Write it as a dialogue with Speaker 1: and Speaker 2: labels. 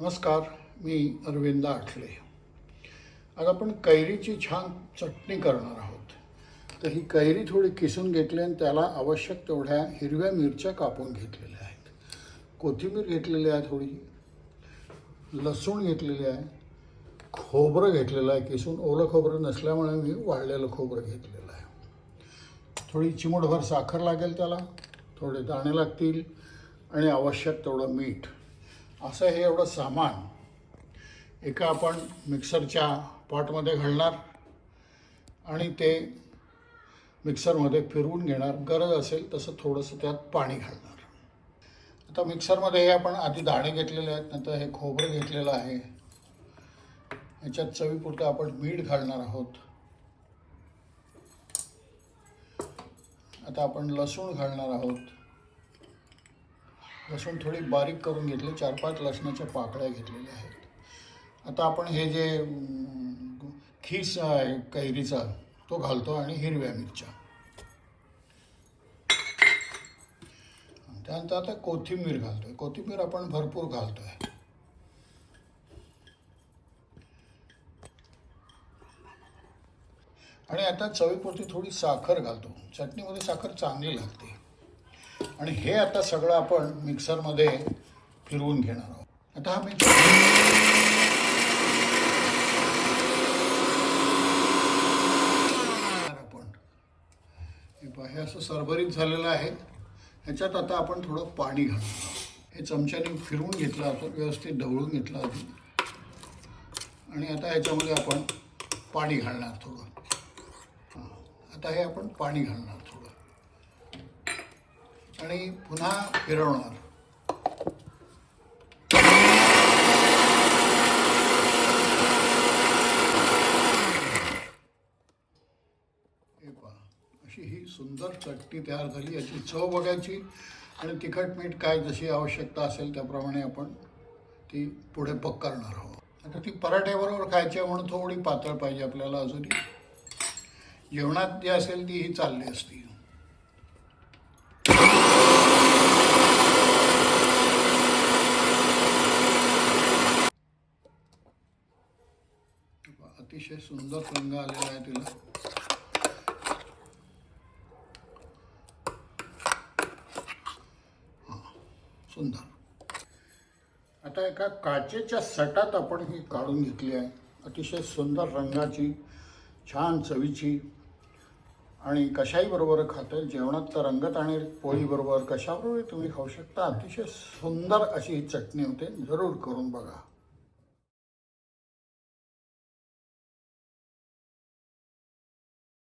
Speaker 1: नमस्कार मी अरविंद आठले. आज आपण कैरीची छान चटणी करणार आहोत. तर ही कैरी थोडी किसून घेतली आणि त्याला आवश्यक तेवढ्या हिरव्या मिरच्या कापून घेतलेल्या आहेत. कोथिंबीर घेतलेली आहे थोडी लसूण घेतलेली आहे खोबरं घेतलेलं आहे किसून. ओलं खोबरं नसल्यामुळे मी वाळलेलं खोबरं घेतलेलं आहे. थोडी चिमूटभर साखर लागेल त्याला थोडे दाणे लागतील आणि आवश्यक तेवढं मीठ. असं हे एवढं सामान एका आपण मिक्सरच्या पॉटमध्ये घालणार आणि ते मिक्सरमध्ये फिरवून घेणार. गरज असेल तसं थोडंसं त्यात पाणी घालणार. आता मिक्सरमध्ये हे आपण आधी दाणे घेतलेले आहेत नंतर हे खोबरं घेतलेलं आहे. याच्यात चवीपुरतं आपण मीठ घालणार आहोत. आता आपण लसूण घालणार आहोत. लसूण थोडी बारीक करून घेतली. चार पाच लसणाच्या पाकळ्या घेतलेल्या आहेत. आता आपण हे जे खीस आहे कैरीचा तो घालतो आणि हिरव्या मिरच्या. त्यानंतर आता कोथिंबीर घालतोय. कोथिंबीर आपण भरपूर घालतोय. आणि आता चवीपुरती थोडी साखर घालतो. चटणीमध्ये साखर चांगली लागते. आणि हे आता सगळं आपण मिक्सरमध्ये फिरवून घेणार आहोत. आता हा मिक्सर हे हे असं सरभरीत झालेलं आहे. ह्याच्यात आता आपण थोडं पाणी घालणार हे चमच्याने फिरवून घेतलं आपण व्यवस्थित ढवळून घेतलं आधी. आणि आता ह्याच्यामध्ये आपण पाणी घालणार थोडं. आता हे आपण पाणी घालणार आणि पुन्हा फिरवणार. हे पहा अशी ही सुंदर चटणी तयार झाली. याची चव बघायची आणि तिखट मीठ काय जशी आवश्यकता असेल त्याप्रमाणे आपण ती पुढे पक करणार आहोत. आता ती पराठ्याबरोबर खायची आहे म्हणून थोडी पातळ पाहिजे आपल्याला अजूनही. जेवणात जी असेल ती ही चालली असती. अतिशय सुंदर रंग आलेला आहे तिला. सुंदर. आता एका काचेच्या सटात आपण ही काढून घेतली आहे. अतिशय सुंदर रंगाची छान चवीची. आणि कशाही बरोबर खाते जेवणात तर रंगत आणि पोळीबरोबर कशाबरोबर तुम्ही खाऊ शकता. अतिशय सुंदर अशी ही चटणी होते. जरूर करून बघा.